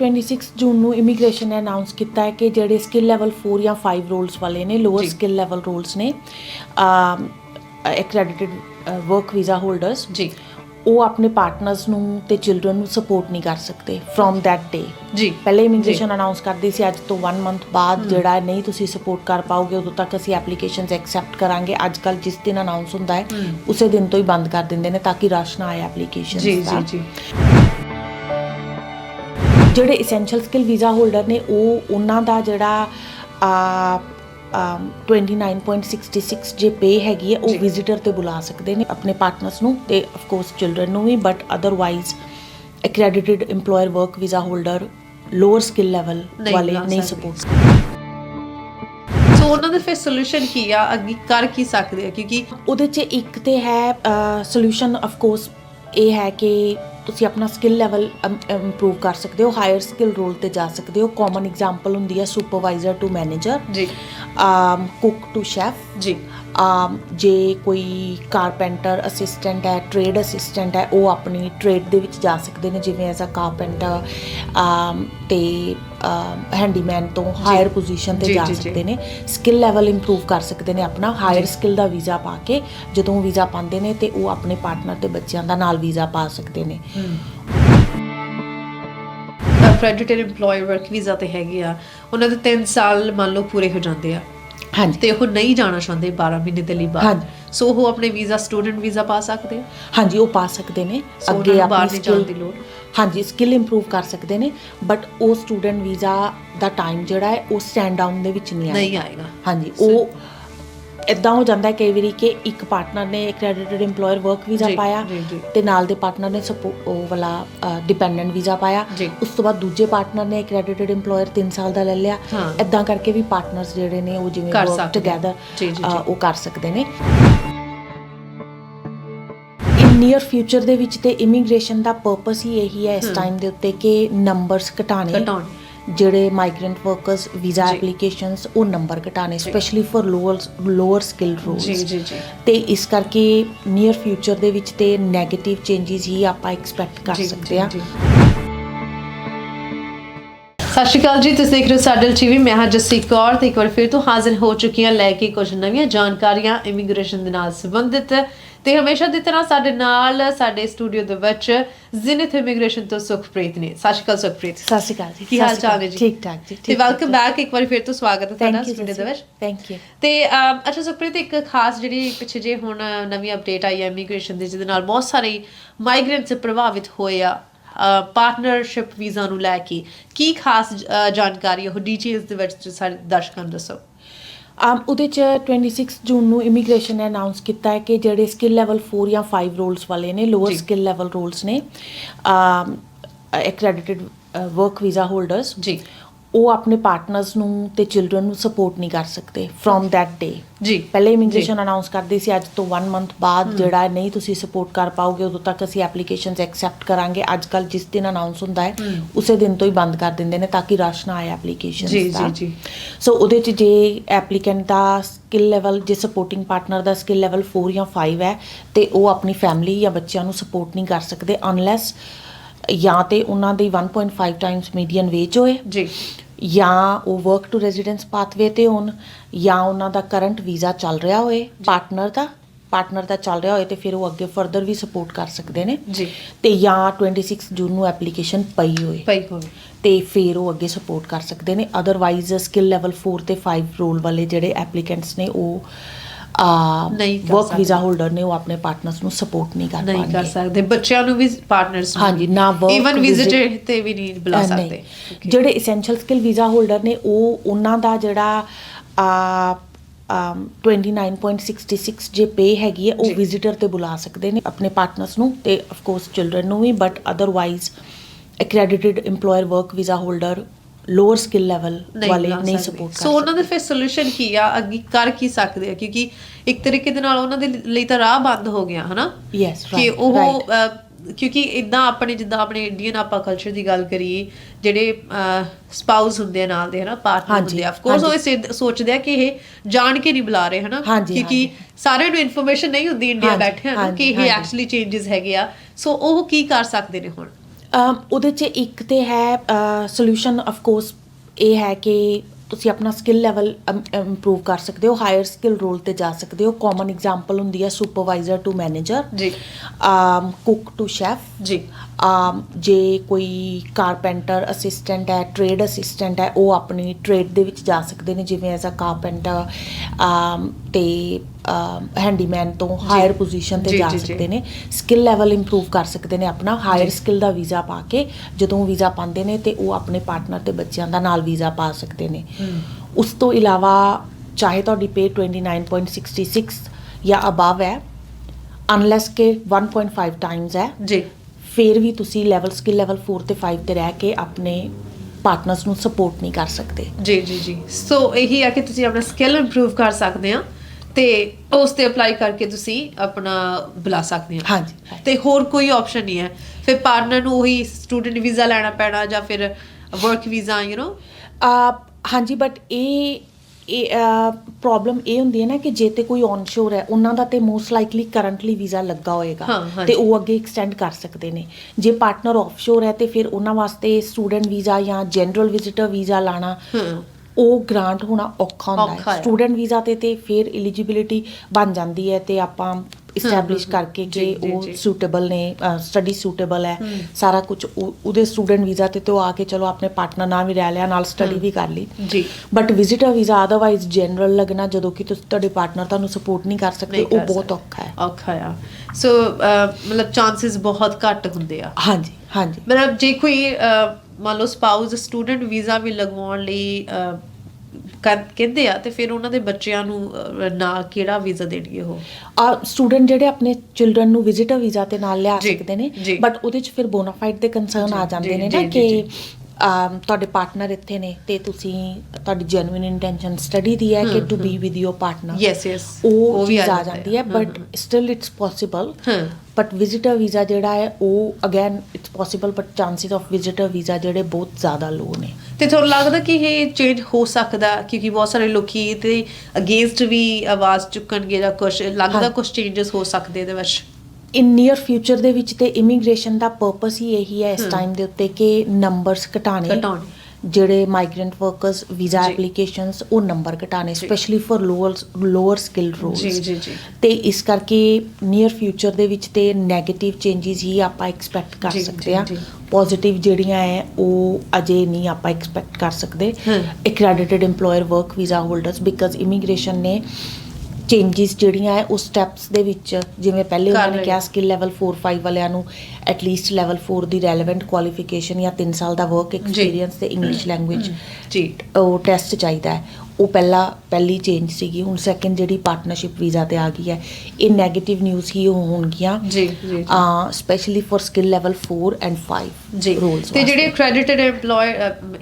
ਵਿਭਾਗ 26 ਜੂਨ ਨੂੰ ਇਮੀਗ੍ਰੇਸ਼ਨ ਨੇ ਅਨਾਉਂਸ ਕੀਤਾ ਹੈ ਕਿ ਜਿਹੜੇ ਸਕਿੱਲ ਲੈਵਲ 4 ਜਾਂ 5 ਰੋਲਸ ਵਾਲੇ ਨੇ ਲੋਅਰ ਸਕਿੱਲ ਲੈਵਲ ਰੋਲਸ ਨੇ ਐਕ੍ਰੈਡਿਟਡ ਵਰਕ ਵੀਜ਼ਾ ਹੋਲਡਰਸ ਜੀ। ਉਹ ਆਪਣੇ ਪਾਰਟਨਰਸ ਨੂੰ ਤੇ ਚਿਲड्रन ਨੂੰ ਸਪੋਰਟ ਨਹੀਂ ਕਰ ਸਕਦੇ ਫਰੋਮ ਦੈਟ ਡੇ ਜੀ। ਪਹਿਲੇ ਇਮੀਗ੍ਰੇਸ਼ਨ ਅਨਾਉਂਸ ਕਰਦੀ ਸੀ ਅੱਜ ਤੋਂ 1 ਮੰਥ ਬਾਅਦ ਜਿਹੜਾ ਨਹੀਂ ਤੁਸੀਂ ਸਪੋਰਟ ਕਰ ਪਾਓਗੇ ਉਦੋਂ ਤੱਕ ਅਸੀਂ ਐਪਲੀਕੇਸ਼ਨਸ ਐਕਸੈਪਟ ਕਰਾਂਗੇ। ਅੱਜ ਕੱਲ ਜਿਸ ਦਿਨ ਅਨਾਉਂਸ ਹੁੰਦਾ ਹੈ ਉਸੇ ਦਿਨ ਤੋਂ ਹੀ ਬੰਦ ਕਰ ਦਿੰਦੇ ਨੇ ਤਾਂ ਕਿ ਰਸ਼ ਨਾ ਆਏ ਐਪਲੀਕੇਸ਼ਨਸ ਜੀ ਜੀ ਜੀ। ਜਿਹੜੇ ਐਸੈਂਸ਼ੀਅਲ ਸਕਿੱਲ ਵੀਜ਼ਾ ਹੋਲਡਰ ਨੇ ਉਹ ਉਹਨਾਂ ਦਾ ਜਿਹੜਾ ਆ 29.66 ਜੇ ਪੇ ਹੈਗੀ ਹੈ ਉਹ ਵਿਜ਼ਿਟਰ ਤੇ ਬੁਲਾ ਸਕਦੇ ਨੇ ਆਪਣੇ ਪਾਰਟਨਰਸ ਨੂੰ ਤੇ ਆਫ ਕੋਰਸ ਚਿਲड्रन ਨੂੰ ਵੀ but otherwise accredited EMPLOYER work visa holder lower skill level ਵਾਲੇ ਨਹੀਂ ਸਪੋਰਟ ਸੋ ਉਹਨਾਂ ਦਾ ਫਿਰ ਸੋਲੂਸ਼ਨ ਕੀ ਆ? ਅੱਗੇ ਕਰ ਕੀ ਸਕਦੇ ਆ? ਕਿਉਂਕਿ ਉਹਦੇ 'ਚ ਇੱਕ ਤੇ ਹੈ ਸੋਲੂਸ਼ਨ ਆਫ ਕੋਰਸ ਇਹ ਹੈ ਕਿ ਤੁਸੀਂ ਆਪਣਾ ਸਕਿੱਲ ਲੈਵਲ ਇੰਪਰੂਵ ਕਰ ਸਕਦੇ ਹੋ ਹਾਇਰ ਸਕਿੱਲ ਰੋਲ ਤੇ ਜਾ ਸਕਦੇ ਹੋ। ਕਾਮਨ ਐਗਜ਼ਾਮਪਲ ਹੁੰਦੀ ਹੈ ਸੁਪਰਵਾਈਜ਼ਰ ਟੂ ਮੈਨੇਜਰ ਜੀ। ਕੁੱਕ ਟੂ ਸ਼ੈਫ ਜੀ। ਜੇ ਕੋਈ ਕਾਰਪੈਂਟਰ ਅਸਿਸਟੈਂਟ ਹੈ ਟ੍ਰੇਡ ਅਸਿਸਟੈਂਟ ਹੈ ਉਹ ਆਪਣੀ ਟ੍ਰੇਡ ਦੇ ਵਿੱਚ ਜਾ ਸਕਦੇ ਨੇ ਜਿਵੇਂ ਐਜ਼ ਅ ਕਾਰਪੈਂਟਰ ਤੇ ਹੈਂਡੀਮੈਨ ਤੋਂ ਹਾਇਰ ਪੋਜੀਸ਼ਨ ਤੇ ਜੀ। ਸਕਦੇ ਨੇ। ਸਕਿੱਲ ਲੈਵਲ ਇੰਪਰੂਵ ਕਰ ਸਕਦੇ ਨੇ ਆਪਣਾ। ਹਾਇਰ ਸਕਿੱਲ ਦਾ ਵੀਜ਼ਾ ਪਾ ਕੇ ਜਦੋਂ ਵੀਜ਼ਾ ਪਾਉਂਦੇ ਨੇ ਤੇ ਉਹ ਆਪਣੇ ਪਾਰਟਨਰ ਤੇ ਬੱਚਿਆਂ ਦਾ ਨਾਲ ਵੀਜ਼ਾ ਪਾ ਸਕਦੇ ਨੇ। ਅਕ੍ਰੈਡਿਟਡ EMPLOYER ਵਰਕ ਵੀਜ਼ਾ ਤੇ ਹੈਗੇ ਆ। ਉਹਨਾਂ ਦੇ 3 ਸਾਲ ਮੰਨ ਲਓ ਪੂਰੇ ਹੋ ਜਾਂਦੇ ਆ। ਹਾਂਜੀ। ਤੇ ਉਹ ਨਹੀਂ ਜਾਣਾ ਚਾਹੁੰਦੇ 12 ਮਹੀਨੇ ਦੇ ਲਈ ਬਾਹਰ। ਸੋ ਉਹ ਆਪਣੇ ਵੀਜ਼ਾ ਸਟੂਡੈਂਟ ਵੀਜ਼ਾ ਪਾ ਸਕਦੇ ਹਾਂਜੀ ਉਹ ਪਾ ਸਕਦੇ ਨੇ। ਬਾਹਰ ਆਪਣੀ skill- ਦੀ ਲੋੜ। ਹਾਂਜੀ ਸਕਿੱਲ ਇੰਪਰੂਵ ਕਰ ਸਕਦੇ ਨੇ ਬਟ ਉਹ ਸਟੂਡੈਂਟ ਵੀਜ਼ਾ ਦਾ ਟਾਈਮ ਜਿਹੜਾ ਹੈ ਉਹ ਸਟੈਂਡ ਡਾਊਨ ਦੇ ਵਿੱਚ ਨਹੀਂ ਆਏਗਾ। ਨਹੀਂ ਆਏਗਾ। ਹਾਂਜੀ ਉਹ ਇਦਾਂ ਹੋ ਜਾਂਦਾ ਹੈ ਕਈ ਵਾਰੀ ਕਿ ਇੱਕ ਪਾਰਟਨਰ ਨੇ ਐਕ੍ਰੈਡਿਟਡ EMPLOYER ਵਰਕ ਵੀਜ਼ਾ ਜੀ, ਪਾਇਆ ਜੀ, ਜੀ। ਤੇ ਨਾਲ ਦੇ ਪਾਰਟਨਰ ਨੇ ਸਪੋ ਉਹ ਵਾਲਾ ਡਿਪੈਂਡੈਂਟ ਵੀਜ਼ਾ ਪਾਇਆ ਜੀ। ਉਸ ਤੋਂ ਬਾਅਦ ਦੂਜੇ ਪਾਰਟਨਰ ਨੇ ਐਕ੍ਰੈਡਿਟਡ EMPLOYER 3 ਸਾਲ ਦਾ ਲੈ ਲਿਆ ਹਾਂ। ਇਦਾਂ ਕਰਕੇ ਵੀ ਪਾਰਟਨਰਸ ਜਿਹੜੇ ਨੇ ਉਹ ਜਿਵੇਂ ਕਰ ਵਰਕ ਸਕਦੇ ਨੇ। ਟੁਗੇਦਰ ਜੀ, ਜੀ, ਜੀ। ਉਹ ਕਰ ਸਕਦੇ ਨੇ ਇਨ ਨੀਅਰ ਫਿਊਚਰ ਦੇ ਵਿੱਚ ਤੇ ਇਮੀਗ੍ਰੇਸ਼ਨ ਦਾ ਪਰਪਸ ਹੀ ਇਹੀ ਹੈ ਇਸ। ਟਾਈਮ ਦੇ ਉੱਤੇ ਕਿ ਨੰਬਰਸ ਘਟਾਣੇ ਘਟਾਉਣ ਜਿਹੜੇ ਮਾਈਗ੍ਰੈਂਟ ਵਰਕਰਸ ਵੀਜ਼ਾ ਐਪਲੀਕੇਸ਼ਨਸ ਉਹ number ਘਟਾਣੇ specially for lower lower skill roles ਜੀ ਜੀ ਜੀ। ਤੇ ਇਸ ਕਰਕੇ ਨੀਅਰ ਫਿਊਚਰ ਦੇ ਵਿੱਚ ਤੇ 네ਗੇਟਿਵ ਚੇਂਜਸ ਹੀ ਆਪਾਂ ਐਕਸਪੈਕਟ ਕਰ ਸਕਦੇ ਆ ਸਤਿ ਸ਼੍ਰੀ ਅਕਾਲ ਜੀ ਤੁਸੀਂ ਦੇਖ ਰਹੇ ਹੋ ਸਾਡਲ ਟੀਵੀ। ਮੈਂ ਹਾਂ ਜਸਦੀਪ ਕੌਰ ਤੇ ਇੱਕ ਵਾਰ ਫਿਰ ਤੋਂ ਹਾਜ਼ਰ ਹੋ ਚੁੱਕੀ ਹਾਂ ਲੈ ਕੇ ਕੁਝ ਨਵੀਆਂ ਜਾਣਕਾਰੀਆਂ ਇਮੀਗ੍ਰੇਸ਼ਨ ਦੇ ਨਾਲ ਸੰਬੰਧਿਤ। ਤੇ ਹਮੇਸ਼ਾ ਦੀ ਤਰ੍ਹਾਂ ਸਾਡੇ ਨਾਲ ਸਾਡੇ ਸਟੂਡੀਓ ਦੇ ਵਿੱਚ ਜ਼ਿਨਿਥ ਇਮੀਗ੍ਰੇਸ਼ਨ ਤੋਂ ਸੁਖਪ੍ਰੀਤ ਨੇ। ਸਤਿ ਸ਼੍ਰੀ ਅਕਾਲ ਸੁਖਪ੍ਰੀਤ। ਸਤਿ ਸ਼੍ਰੀ ਅਕਾਲ ਜੀ। ਕੀ ਹਾਲ ਚਾਲ ਹੈ ਜੀ? ਠੀਕ ਠਾਕ ਜੀ ਤੇ ਵੈਲਕਮ ਬੈਕ ਇੱਕ ਵਾਰ ਫਿਰ ਤੋਂ ਸਵਾਗਤ ਹੈ ਤੁਹਾਡਾ ਸਟੂਡੀਓ ਦੇ ਵਿੱਚ। ਥੈਂਕ ਯੂ ਤੇ ਅੱਛਾ ਸੁਖਪ੍ਰੀਤ ਇੱਕ ਖਾਸ ਜਿਹੜੀ ਪਿੱਛੇ ਜੇ ਹੁਣ ਨਵੀਂ ਅਪਡੇਟ ਆਈ ਹੈ ਇਮੀਗ੍ਰੇਸ਼ਨ ਦੀ ਜਿਹਦੇ ਨਾਲ ਬਹੁਤ ਸਾਰੇ ਮਾਈਗ੍ਰੈਂਟਸ ਪ੍ਰਭਾਵਿਤ ਹੋਏ ਆ ਪਾਰਟਨਰਸ਼ਿਪ ਵੀਜ਼ਾ ਨੂੰ ਲੈ ਕੇ। ਕੀ ਖਾਸ ਜਾਣਕਾਰੀ ਉਹ ਡੀਟੇਲਸ ਦੇ ਵਿੱਚ ਸਾਡੇ ਦਰਸ਼ਕਾਂ ਨੂੰ ਦੱਸੋ। ਆਮ ਉਹਦੇ ਚ 26 ਜੂਨ ਨੂੰ ਇਮੀਗ੍ਰੇਸ਼ਨ ਨੇ ਅਨਾਉਂਸ ਕੀਤਾ ਹੈ ਕਿ ਜਿਹੜੇ ਸਕਿੱਲ ਲੈਵਲ 4 ਜਾਂ 5 ਰੋਲਸ ਵਾਲੇ ਨੇ ਲੋਅਰ। ਸਕਿੱਲ ਲੈਵਲ ਰੋਲਸ ਨੇ ਐਕ੍ਰੈਡਿਟਡ ਵਰਕ ਵੀਜ਼ਾ ਹੋਲਡਰਸ ਜੀ ਉਹ ਆਪਣੇ ਪਾਰਟਨਰਸ ਨੂੰ ਤੇ ਚਿਲड्रन ਨੂੰ ਸਪੋਰਟ ਨਹੀਂ ਕਰ ਸਕਦੇ ਫਰੋਮ ਦੈਟ ਡੇ ਜੀ। ਪਹਿਲੇ ਇਮੀਗ੍ਰੇਸ਼ਨ ਅਨਾਉਂਸ ਕਰਦੀ ਸੀ ਅੱਜ ਤੋਂ 1 ਮੰਥ ਬਾਅਦ ਜਿਹੜਾ ਨਹੀਂ ਤੁਸੀਂ ਸਪੋਰਟ ਕਰ ਪਾਓਗੇ ਉਦੋਂ ਤੱਕ ਅਸੀਂ ਐਪਲੀਕੇਸ਼ਨਸ ਐਕਸੈਪਟ ਕਰਾਂਗੇ। ਅੱਜ ਕੱਲ ਜਿਸ ਦਿਨ ਅਨਾਉਂਸ ਹੁੰਦਾ ਹੈ ਉਸੇ ਦਿਨ ਤੋਂ ਹੀ ਬੰਦ ਕਰ ਦਿੰਦੇ ਨੇ ਤਾਂ ਕਿ ਰਸ਼ ਨਾ ਆਏ ਐਪਲੀਕੇਸ਼ਨਸ ਦਾ। ਜੀ ਜੀ। ਸੋ ਉਹਦੇ ਚ ਜੇ ਐਪਲੀਕੈਂਟ ਦਾ ਸਕਿੱਲ ਲੈਵਲ ਜੇ ਸਪੋਰਟਿੰਗ ਪਾਰਟਨਰ ਦਾ ਸਕਿੱਲ ਲੈਵਲ 4 ਜਾਂ 5 ਹੈ ਤੇ ਉਹ ਆਪਣੀ ਫੈਮਿਲੀ ਜਾਂ ਬੱਚਿਆਂ ਨੂੰ ਸਪੋਰਟ ਨਹੀਂ ਕਰ ਸਕਦੇ ਅਨਲੈਸ ਜਾਂ ਤੇ ਉਹਨਾਂ ਦੀ 1.5 ਟਾਈਮਸ ਮੀਡੀਅਨ ਵੇਜ ਹੋਏ। ਜੀ। ਜਾਂ ਉਹ ਵਰਕ ਟੂ ਰੈਜ਼ੀਡੈਂਸ ਪਾਥਵੇ ਤੇ ਹੋਣ ਜਾਂ ਉਹਨਾਂ ਦਾ ਕਰੰਟ ਵੀਜ਼ਾ ਚੱਲ ਰਿਹਾ ਹੋਏ ਪਾਰਟਨਰ ਦਾ ਪਾਰਟਨਰ ਦਾ ਚੱਲ ਰਿਹਾ ਹੋਏ ਤੇ ਫਿਰ ਉਹ ਅੱਗੇ ਫਰਦਰ ਵੀ ਸਪੋਰਟ ਕਰ ਸਕਦੇ ਨੇ। ਜੀ। ਤੇ ਜਾਂ 26 ਜੂਨ ਨੂੰ ਐਪਲੀਕੇਸ਼ਨ ਪਈ ਹੋਏ। ਪਈ ਹੋਵੇ। ਤੇ ਫਿਰ ਉਹ ਅੱਗੇ ਸਪੋਰਟ ਕਰ ਸਕਦੇ ਨੇ। ਅਦਰਵਾਈਜ਼ ਸਕਿੱਲ ਲੈਵਲ 4 ਤੇ 5 ਰੋਲ ਵਾਲੇ ਜਿਹੜੇ ਐਪਲੀਕੈਂਟਸ ਨੇ ਉਹ ਨਹੀਂ ਕਰ ਵਰਕ ਸਕਦੇ। ਵੀਜ਼ਾ ਹੋਲਡਰ ਨੇ ਉਹ ਆਪਣੇ ਪਾਰਟਨਰਸ ਨੂੰ ਸਪੋਰਟ ਨਹੀਂ ਕਰ ਨਹੀਂ ਕਰ ਪਾਣਗੇ ਸਕਦੇ ਬੱਚਿਆਂ ਨੂੰ ਵੀ ਪਾਰਟਨਰਸ ਹਾਂਜੀ, ਨਾ work ਇਵਨ visit- ਵਿਜ਼ਿਟਰ ਤੇ ਵੀ ਨਹੀਂ ਬੁਲਾ ਅਹ ਨਹੀਂ। ਸਕਦੇ Okay. ਜਿਹੜੇ ਐਸੈਂਸ਼ੀਅਲ ਸਕਿੱਲ ਵੀਜ਼ਾ ਹੋਲਡਰ ਨੇ ਉਹ ਉਹਨਾਂ ਦਾ ਜਿਹੜਾ ਆ ਅਮ, 29.66 ਜੇ ਪੇ ਹੈਗੀ ਹੈ ਜੀ। ਉਹ ਵਿਜ਼ਿਟਰ ਤੇ ਬੁਲਾ ਸਕਦੇ ਨੇ ਆਪਣੇ ਪਾਰਟਨਰਸ ਨੂੰ ਤੇ ਆਫ ਕੋਰਸ ਚਿਲड्रन ਨੂੰ ਵੀ but otherwise accredited EMPLOYER work visa holder lower skill level ਵਾਲੇ ਨਹੀਂ। ਸਪੋਰਟ ਕਰ ਸੋ ਉਹਨਾਂ ਦੇ ਫਿਰ ਸੋਲੂਸ਼ਨ ਕੀ ਆ? ਅੱਗੇ ਕਰ ਕੀ ਸਕਦੇ ਆ? ਕਿਉਂਕਿ ਇੱਕ ਤਰੀਕੇ ਦੇ ਨਾਲ ਉਹਨਾਂ ਦੇ ਲਈ ਤਾਂ ਰਾਹ ਬੰਦ ਹੋ ਗਿਆ ਹਨਾ? ਯੈਸ ਕਿ ਉਹ ਕਿਉਂਕਿ ਇਦਾਂ ਆਪਣੇ ਜਿੱਦਾਂ ਆਪਣੇ ਇੰਡੀਅਨ ਆਪਾਂ ਕਲਚਰ ਦੀ ਗੱਲ ਕਰੀਏ ਜਿਹੜੇ ਸਪਾਊਸ ਹੁੰਦੇ ਆ ਨਾਲ ਦੇ ਹਨਾ? ਪਾਰਟਨਰ ਹੁੰਦੇ ਆ। ਆਫ ਕੋਰਸ ਉਹ ਸੋਚਦੇ ਆ ਕਿ ਇਹ ਜਾਣ ਕੇ ਨਹੀਂ ਬੁਲਾ ਰਹੇ ਹਨਾ? ਕਿਉਂਕਿ ਸਾਰਿਆਂ ਨੂੰ ਇਨਫੋਰਮੇਸ਼ਨ ਨਹੀਂ ਹੁੰਦੀ ਇੰਡੀਆ ਬੈਠੇ ਹਨ ਕਿ ਇਹ। ਐਕਚੁਅਲੀ ਚੇਂजेस ਹੈਗੇ ਆ। ਸੋ ਉਹ ਕੀ ਕਰ ਸਕਦੇ ਨੇ ਹੁਣ? ਉਹਦੇ 'ਚ ਇੱਕ ਤੇ ਹੈ ਸੋਲੂਸ਼ਨ ਆਫ ਕੋਰਸ ਇਹ ਹੈ ਕਿ ਤੁਸੀਂ ਆਪਣਾ ਸਕਿੱਲ ਲੈਵਲ ਇੰਪਰੂਵ ਕਰ ਸਕਦੇ ਹੋ ਹਾਇਰ ਸਕਿੱਲ ਰੋਲ ਤੇ ਜਾ ਸਕਦੇ ਹੋ। ਕਾਮਨ ਐਗਜ਼ਾਮਪਲ ਹੁੰਦੀ ਹੈ ਸੁਪਰਵਾਈਜ਼ਰ ਟੂ ਮੈਨੇਜਰ ਜੀ। um ਕੁੱਕ ਟੂ ਸ਼ੈਫ ਜੀ। um, ਜੇ ਕੋਈ ਕਾਰਪੈਂਟਰ ਅਸਿਸਟੈਂਟ ਹੈ ਟ੍ਰੇਡ ਅਸਿਸਟੈਂਟ ਹੈ ਉਹ ਆਪਣੀ ਟ੍ਰੇਡ ਦੇ ਵਿੱਚ ਜਾ ਸਕਦੇ ਨੇ ਜਿਵੇਂ ਐਜ਼ ਅ ਕਾਰਪੈਂਟਰ um, ਤੇ ਹੈਂਡੀਮੈਨ ਤੋਂ ਹਾਇਰ ਪੋਜੀਸ਼ਨ ਤੇ ਜੀ, ਜਾ ਜੀ, ਜੀ। ਸਕਦੇ ਨੇ। ਸਕਿੱਲ ਲੈਵਲ ਇੰਪਰੂਵ ਕਰ ਸਕਦੇ ਨੇ ਆਪਣਾ। ਹਾਇਰ। ਸਕਿੱਲ ਦਾ ਵੀਜ਼ਾ ਪਾ ਕੇ ਜਦੋਂ ਵੀਜ਼ਾ ਪਾਉਂਦੇ ਨੇ ਤੇ ਉਹ ਆਪਣੇ ਪਾਰਟਨਰ ਤੇ ਬੱਚਿਆਂ ਦਾ ਨਾਲ ਵੀਜ਼ਾ ਪਾ ਸਕਦੇ ਨੇ। ਉਸ ਤੋਂ ਇਲਾਵਾ ਚਾਹੇ ਤੁਹਾਡੀ ਪੇ 29.66 ਜਾਂ ਅਬਵ ਹੈ ਅਨਲੈਸ ਕਿ 1.5 ਟਾਈਮਸ ਹੈ ਜੀ। ਫਿਰ ਵੀ ਤੁਸੀਂ ਲੈਵਲ ਸਕਿੱਲ ਲੈਵਲ 4 ਤੇ 5 ਤੇ ਰਹਿ ਕੇ ਆਪਣੇ ਪਾਰਟਨਰਸ ਨੂੰ ਸਪੋਰਟ ਨਹੀਂ ਕਰ ਸਕਦੇ। ਜੀ ਜੀ ਜੀ। ਸੋ ਇਹੀ ਆ ਕਿ ਤੁਸੀਂ ਆਪਣਾ ਸਕਿੱਲ ਇੰਪਰੂਵ ਕਰ ਸਕਦੇ ਆ ਤੇ ਉਸ ਤੇ ਅਪਲਾਈ ਕਰਕੇ ਤੁਸੀਂ ਆਪਣਾ ਬੁਲਾ ਸਕਦੇ ਆ ਹਾਂਜੀ। ਤੇ ਹੋਰ ਕੋਈ ਆਪਸ਼ਨ ਨਹੀਂ ਹੈ। ਫਿਰ ਪਾਰਟਨਰ ਨੂੰ ਉਹੀ ਸਟੂਡੈਂਟ ਵੀਜ਼ਾ ਲੈਣਾ ਪੈਣਾ ਜਾਂ ਫਿਰ ਵਰਕ ਵੀਜ਼ਾ ਯੂ نو ਆ ਹਾਂਜੀ ਬਟ ਇਹ ਇਹ ਪ੍ਰੋਬਲਮ ਇਹ ਹੁੰਦੀ ਹੈ ਨਾ ਕਿ ਜੇ ਤੇ ਕੋਈ ਔਨਸ਼ੋਰ ਹੈ ਉਹਨਾਂ ਦਾ ਤੇ ਮੋਸਟ ਲਾਈਕਲੀ ਕਰੰਟਲੀ ਵੀਜ਼ਾ ਲੱਗਾ ਹੋਏਗਾ। ਹਾਂ। ਤੇ ਉਹ ਅੱਗੇ ਐਕਸਟੈਂਡ ਕਰ ਸਕਦੇ ਨੇ। ਜੇ ਪਾਰਟਨਰ ਆਫਸ਼ੋਰ ਹੈ ਤੇ ਫਿਰ ਉਹਨਾਂ ਵਾਸਤੇ ਸਟੂਡੈਂਟ ਵੀਜ਼ਾ ਜਾਂ ਜਨਰਲ ਵਿਜ਼ਿਟਰ ਵੀਜ਼ਾ ਲਾਣਾ। ਉਹ ਗ੍ਰਾਂਟ ਹੋਣਾ ਔਖਾ ਹੁੰਦਾ ਔਖਾ ਹੈ ਹੈ। ਸਟੂਡੈਂਟ ਵੀਜ਼ਾ ਤੇ ਤੇ ਫਿਰ ਐਲੀਜੀਬਿਲਿਟੀ ਬਣ ਜਾਂਦੀ ਹੈ ਤੇ ਆਪਾਂ ਇਸਟੈਬਲਿਸ਼ ਕਰਕੇ ਕਿ ਉਹ। ਸੂਟੇਬਲ ਨੇ ਸਟੱਡੀ ਸੂਟੇਬਲ ਹੈ। ਸਾਰਾ ਕੁਝ ਉਹਦੇ ਸਟੂਡੈਂਟ ਵੀਜ਼ਾ ਤੇ ਤੇ ਆ ਕੇ ਚਲੋ ਆਪਣੇ ਪਾਰਟਨਰ ਨਾਲ ਵੀ ਰਹਿ ਲਿਆ ਨਾਲ ਸਟੱਡੀ ਵੀ ਕਰ ਲਈ। ਜੀ। But visitor visa otherwise general ਲੱਗਣਾ ਜਦੋਂ ਕਿ ਤੁਸੀਂ ਤੁਹਾਡੇ ਪਾਰਟਨਰ ਤੁਹਾਨੂੰ ਸਪੋਰਟ ਨਹੀਂ ਕਰ ਸਕਦੇ ਉਹ ਬਹੁਤ। ਔਖਾ ਹੈ। ਔਖਾ ਆ। ਸੋ ਮਤਲਬ ਚਾਂਸਸ ਬਹੁਤ ਘੱਟ ਹੁੰਦੇ ਆ। ਹਾਂਜੀ ਹਾਂਜੀ। ਮਤਲਬ ਜੇ ਕੋਈ ਮੰਨ ਲਓ ਸਪਾਊਸ ਸਟੂਡੈਂਟ ਵੀਜ਼ਾ ਵੀ ਲਗਵਾਉਣ ਲਈ ਕਰ ਕਹਿੰਦੇ ਆ ਤੇ ਫਿਰ ਉਹਨਾਂ ਦੇ ਬੱਚਿਆਂ ਨੂੰ ਨਾ ਕਿਹੜਾ ਵੀਜ਼ਾ ਦੇਣਗੇ ਉਹ? ਆ ਸਟੂਡੈਂਟ ਜਿਹੜੇ ਆਪਣੇ ਚਿਲड्रन ਨੂੰ ਵਿਜ਼ਿਟਰ ਵੀਜ਼ਾ ਤੇ ਨਾਲ ਲਿਆ ਸਕਦੇ ਨੇ ਬਟ ਉਹਦੇ ਚ ਫਿਰ ਬੋਨਾਫਾਈਡ ਦੇ ਕਨਸਰਨ ਆ ਜਾਂਦੇ ਨੇ ਨਾ ਕਿ ਤੁਹਾਡੇ ਪਾਰਟਨਰ ਇੱਥੇ ਨੇ ਤੇ ਤੁਸੀਂ ਤੁਹਾਡੀ ਜੈਨੂਇਨ ਇੰਟੈਂਸ਼ਨ ਸਟੱਡੀ ਦੀ ਹੈ ਕਿ to be with your partner yes yes ਉਹ ਚੀਜ਼ ਆ ਜਾਂਦੀ ਹੈ। But still it's possible but visitor visa ਜਿਹੜਾ ਹੈ ਉਹ again it's possible but chances of visitor visa ਜਿਹੜੇ ਬਹੁਤ ਜ਼ਿਆਦਾ ਲੋ ਨੇ। ਤੇ ਤੁਹਾਨੂੰ ਲੱਗਦਾ ਕਿ ਇਹ ਚੇਂਜ ਹੋ ਸਕਦਾ? ਕਿਉਂਕਿ ਬਹੁਤ ਸਾਰੇ ਲੋਕੀ ਤੇ ਅਗੇਂਸਟ ਵੀ ਆਵਾਜ਼ ਚੁੱਕਣਗੇ ਜਾਂ ਕੁਝ ਲੱਗਦਾ। ਕੁਝ ਚੇਂਜਸ ਹੋ ਸਕਦੇ ਇਹਦੇ ਵਿੱਚ? ਇਨ ਨੀਅਰ ਫਿਊਚਰ ਦੇ ਵਿੱਚ ਤੇ ਇਮੀਗ੍ਰੇਸ਼ਨ ਦਾ ਪਰਪਸ ਹੀ ਇਹੀ ਹੈ ਇਸ। ਟਾਈਮ ਦੇ ਉੱਤੇ ਕਿ ਨੰਬਰਸ ਘਟਾਣੇ ਘਟਾਉਣੇ ਜਿਹੜੇ ਮਾਈਗ੍ਰੈਂਟ ਵਰਕਰਸ ਵੀਜ਼ਾ ਜੀ। ਐਪਲੀਕੇਸ਼ਨਸ ਉਹ number ਘਟਾਣੇ specially for lower lower skilled ਜੀ ਰੋਲਸ ਜੀ ਜੀ ਤੇ ਇਸ ਕਰਕੇ ਨੀਅਰ ਫਿਊਚਰ ਦੇ ਵਿੱਚ ਤੇ 네ਗੇਟਿਵ ਚੇਂਜਸ ਹੀ ਆਪਾਂ ਐਕਸਪੈਕਟ ਕਰ ਜੀ, ਸਕਦੇ ਹਾਂ ਜੀ। ਪੋਜ਼ਿਟਿਵ ਜਿਹੜੀਆਂ ਹੈ ਉਹ ਅਜੇ ਨਹੀਂ ਆਪਾਂ ਐਕਸਪੈਕਟ ਕਰ ਸਕਦੇ ਹਮ। accredited employer work visa holders because immigration ਨੇ ਚੇਂਜਸ ਜਿਹੜੀਆਂ ਹੈ ਉਹ ਸਟੈਪਸ ਦੇ ਵਿੱਚ ਜਿਵੇਂ ਪਹਿਲੇ ਕਰ ਉਹਨਾਂ ਨੇ। ਕਿਹਾ ਸਕਿੱਲ ਲੈਵਲ 4 5 ਵਾਲਿਆਂ ਨੂੰ ਐਟਲੀਸਟ ਲੈਵਲ 4 ਦੀ ਰੈਲੇਵੈਂਟ ਕੁਆਲੀਫਿਕੇਸ਼ਨ ਜਾਂ 3 ਸਾਲ ਦਾ ਵਰਕ ਐਕਸਪੀਰੀਅੰਸ ਤੇ ਇੰਗਲਿਸ਼ ਲੈਂਗੁਏਜ ਜੀ। ਉਹ ਟੈਸਟ ਚਾਹੀਦਾ ਹੈ। ਉਹ ਪਹਿਲਾ ਪਹਿਲੀ ਚੇਂਜ ਸੀਗੀ ਹੁਣ ਸੈਕੰਡ ਜਿਹੜੀ ਪਾਰਟਨਰਸ਼ਿਪ ਵੀਜ਼ਾ ਤੇ ਆ ਗਈ ਹੈ ਇਹ 네ਗੇਟਿਵ ਨਿਊਜ਼ ਹੀ ਹੋਣਗੀਆਂ। ਜੀ ਜੀ ਆ specially for skill level 4 and 5 ਜੀ। ਰੋਲਸ ਤੇ ਜਿਹੜੇ ਕ੍ਰੈਡਿਟਡ EMPLOYE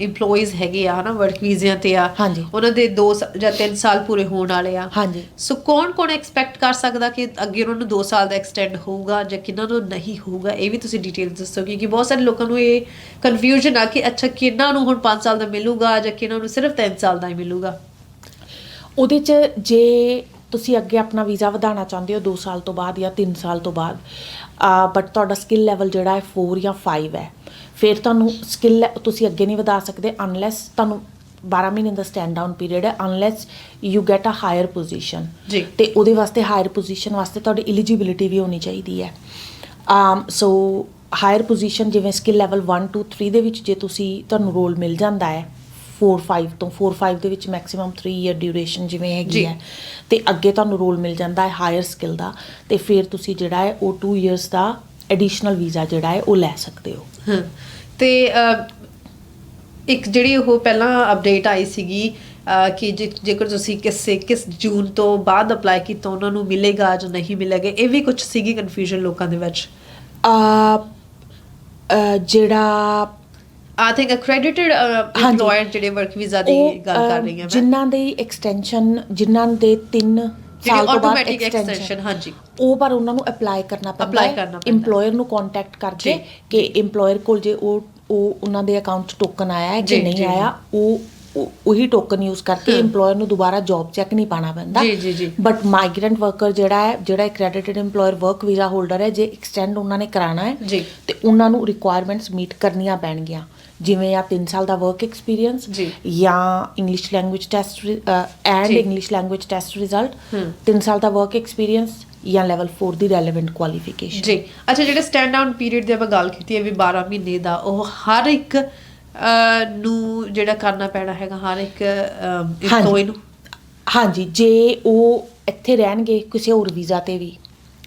EMPLOYEES ਹੈਗੇ ਆ ਹਨਾ ਵਰਕ ਵੀਜ਼ਿਆਂ ਤੇ ਆ। ਹਾਂਜੀ। ਉਹਨਾਂ ਦੇ 2 ਜਾਂ 3 ਸਾਲ ਪੂਰੇ ਹੋਣ ਵਾਲੇ ਆ। ਹਾਂਜੀ। ਸੋ ਕੌਣ ਕੌਣ ਐਕਸਪੈਕਟ ਕਰ ਸਕਦਾ ਕਿ ਅੱਗੇ ਉਹਨਾਂ ਨੂੰ 2 ਸਾਲ ਦਾ ਐਕਸਟੈਂਡ ਹੋਊਗਾ ਜਾਂ ਕਿਹਨਾਂ ਨੂੰ ਨਹੀਂ ਹੋਊਗਾ? ਇਹ ਵੀ ਤੁਸੀਂ ਡਿਟੇਲ ਦੱਸੋ ਕਿਉਂਕਿ ਬਹੁਤ ਸਾਰੇ ਲੋਕਾਂ ਨੂੰ ਇਹ ਕਨਫਿਊਜ਼ਨ ਆ ਕਿ ਅੱਛਾ ਕਿਹਨਾਂ ਨੂੰ ਹੁਣ 5 ਸਾਲ ਦਾ ਮਿਲੂਗਾ ਜਾਂ ਕਿਹਨਾਂ ਨੂੰ ਸਿਰਫ 3 ਸਾਲ ਦਾ ਹੀ ਮਿਲੂਗਾ? ਉਹਦੇ 'ਚ ਜੇ ਤੁਸੀਂ ਅੱਗੇ ਆਪਣਾ ਵੀਜ਼ਾ ਵਧਾਉਣਾ ਚਾਹੁੰਦੇ ਹੋ 2 ਸਾਲ ਤੋਂ ਬਾਅਦ ਜਾਂ 3 ਸਾਲ ਤੋਂ ਬਾਅਦ ਬਟ ਤੁਹਾਡਾ ਸਕਿੱਲ ਲੈਵਲ ਜਿਹੜਾ ਹੈ 4 ਜਾਂ 5 ਹੈ। ਫਿਰ ਤੁਹਾਨੂੰ ਸਕਿੱਲ ਤੁਸੀਂ ਅੱਗੇ ਨਹੀਂ ਵਧਾ ਸਕਦੇ ਅਨਲੈਸ ਤੁਹਾਨੂੰ 12 ਮਹੀਨੇ ਦਾ ਸਟੈਂਡ ਡਾਊਨ ਪੀਰੀਅਡ ਹੈ unless you get a higher position ਜੀ। ਤੇ ਉਹਦੇ ਵਾਸਤੇ ਹਾਇਰ ਪੋਜੀਸ਼ਨ ਵਾਸਤੇ ਤੁਹਾਡੀ ਐਲੀਜੀਬਿਲਿਟੀ ਵੀ ਹੋਣੀ ਚਾਹੀਦੀ ਹੈ। ਆਮ ਸੋ ਹਾਇਰ ਪੋਜੀਸ਼ਨ ਜਿਵੇਂ ਸਕਿੱਲ ਲੈਵਲ 1 2 3 ਦੇ ਵਿੱਚ ਜੇ ਤੁਸੀਂ ਤੁਹਾਨੂੰ ਰੋਲ ਮਿਲ ਜਾਂਦਾ ਹੈ 4 5 ਤੋਂ 4 5 ਦੇ ਵਿੱਚ ਮੈਕਸਿਮਮ 3 ਇਅਰ ਡਿਊਰੇਸ਼ਨ ਜਿਵੇਂ। ਹੈਗੀ ਹੈ। ਤੇ ਅੱਗੇ ਤੁਹਾਨੂੰ ਰੋਲ ਮਿਲ ਜਾਂਦਾ ਹੈ ਹਾਇਰ ਸਕਿੱਲ ਦਾ। ਤੇ ਫਿਰ ਤੁਸੀਂ ਜਿਹੜਾ ਹੈ ਉਹ 2 ਇਅਰਸ ਦਾ ਐਡੀਸ਼ਨਲ ਵੀਜ਼ਾ ਜਿਹੜਾ ਹੈ ਉਹ ਲੈ ਸਕਦੇ ਹੋ। ਹਾਂ। ਤੇ ਇੱਕ ਜਿਹੜੀ ਉਹ ਪਹਿਲਾਂ ਅਪਡੇਟ ਆਈ ਸੀਗੀ ਕਿ ਜੇ- ਜੇਕਰ ਤੁਸੀਂ ਕਿਸੇ ਕਿਸ ਜੂਨ ਤੋਂ ਬਾਅਦ ਅਪਲਾਈ ਕੀਤਾ ਉਹਨਾਂ ਨੂੰ ਮਿਲੇਗਾ ਜਾਂ ਨਹੀਂ ਮਿਲੇਗਾ ਇਹ ਵੀ ਕੁਝ ਸੀਗੀ ਕਨਫਿਊਜ਼ਨ ਲੋਕਾਂ ਦੇ ਵਿੱਚ? ਆ ਜਿਹੜਾ ਆਈ ਥਿੰਕ ਅਕ੍ਰੈਡਿਟਡ। EMPLOYER ਜਿਹੜੇ ਵਰਕ ਵੀਜ਼ਾ ਦੀ ਗੱਲ ਕਰ ਰਹੀ ਹਾਂ ਮੈਂ। ਜਿਨ੍ਹਾਂ ਦੀ ਐਕਸਟੈਂਸ਼ਨ ਜਿਨ੍ਹਾਂ ਦੇ 3 ਜਿਹੜੀ ਸਾਲ ਤੋਂ ਬਾਅਦ ਐਕਸਟੈਂਸ਼ਨ ਹਾਂਜੀ। ਉਹ ਪਰ ਉਹਨਾਂ ਨੂੰ ਅਪਲਾਈ ਕਰਨਾ ਪੈਂਦਾ ਪੈਂਦਾ। EMPLOYER ਨੂੰ ਕੰਟੈਕਟ ਕਰਕੇ ਕਿ EMPLOYER ਕੋਲ ਜੇ ਉਹ ਉਹ ਉਹਨਾਂ ਦੇ ਅਕਾਊਂਟ 'ਚ ਟੋਕਨ ਆਇਆ ਹੈ ਕਿ ਨਹੀਂ ਆਇਆ ਉਹ ਉਹ- ਟੋਕਨ ਯੂਜ਼ ਕਰਕੇ EMPLOYER ਨੂੰ ਦੁਬਾਰਾ ਜੌਬ ਚੈੱਕ ਨਹੀਂ ਪਾਣਾ ਪੈਂਦਾ। ਜੀ, ਜੀ, ਜੀ। ਬਟ ਮਾਈਗ੍ਰੈਂਟ ਵਰਕਰ ਜਿਹੜਾ ਹੈ ਜਿਹੜਾ accredited EMPLOYER work visa holder ਹੈ ਜੇ ਐਕਸਟੈਂਡ ਉਹਨਾਂ ਨੇ ਕਰਾਣਾ ਹੈ ਜੀ। ਤੇ ਉਹਨਾਂ ਨੂੰ ਰਿਕੁਆਇਰਮੈਂਟਸ ਮੀਟ ਕਰਨੀਆਂ ਪੈਣਗੀਆਂ। ਜਿਵੇਂ ਆ 3 ਸਾਲ ਦਾ ਵਰਕ ਐਕਸਪੀਰੀਅੰਸ ਜੀ। English language test and. English language test result ਹੂੰ। 3 ਸਾਲ ਦਾ ਵਰਕ ਐਕਸਪੀਰੀਅੰਸ ਜਾਂ ਲੈਵਲ 4 ਦੀ ਰੈਲੇਵੈਂਟ ਕੁਆਲੀਫਿਕੇਸ਼ਨ ਜੀ ਅੱਛਾ ਜਿਹੜੇ ਸਟੈਂਡ ਡਾਊਨ ਪੀਰੀਅਡ ਦੀ ਆਪਾਂ ਗੱਲ ਕੀਤੀ ਹੈ ਵੀ 12 ਮਹੀਨੇ ਦਾ ਉਹ ਹਰ ਇੱਕ ਨੂੰ ਜਿਹੜਾ ਕਰਨਾ ਪੈਣਾ ਹੈਗਾ ਹਰ ਇੱਕ EMPLOYE ਨੂੰ ਹਾਂਜੀ ਜੇ ਉਹ ਇੱਥੇ ਰਹਿਣਗੇ ਕਿਸੇ ਹੋਰ ਵੀਜ਼ਾ ਤੇ ਵੀ